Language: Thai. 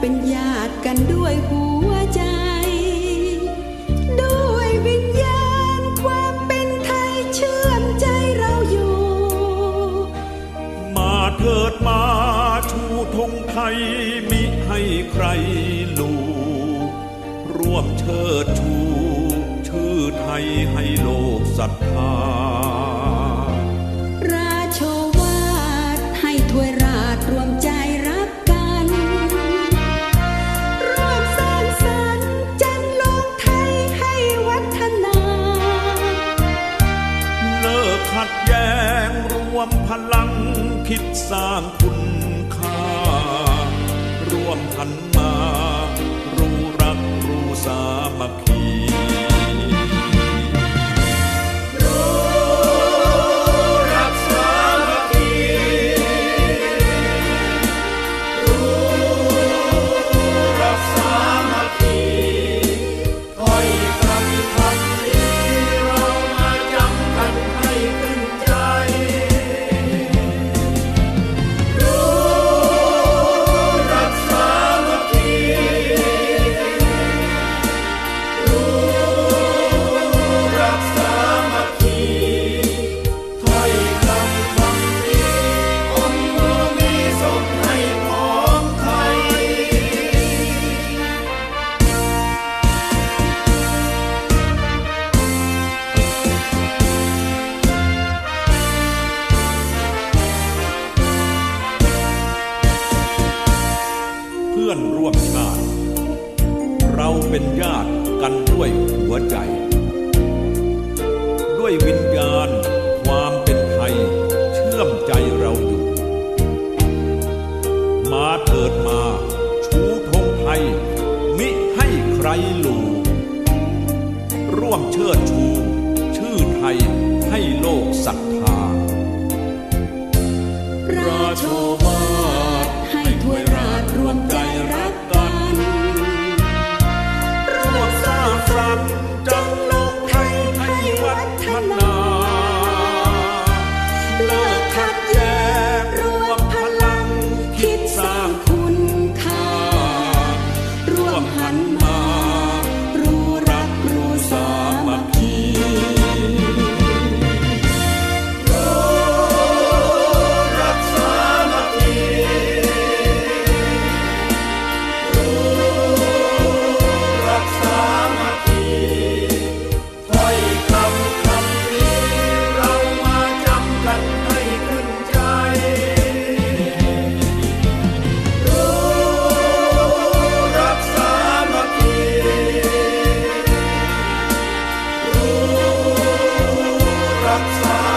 เป็นญาติกันด้วยหัวใจ ด้วยวิญญาณความเป็นไทยเชื่อมใจเราอยู่ มาเถิดมาชูธงไทยมิให้ใครลูร่วมเชิดชู ชื่อไทยให้โลกศรัทธา สร้างคุณค่า ร่วมพัน พื่อนร่วมชาติ เราเป็นญาติกันด้วยหัวใจ ด้วยวิญญาณความเป็นไทยเชื่อมใจเราอยู่ มาเถิดมาชูธงไทย มิให้ใครลูร่วมเชิดชู ชื่อไทยให้โลกศรัทธา รั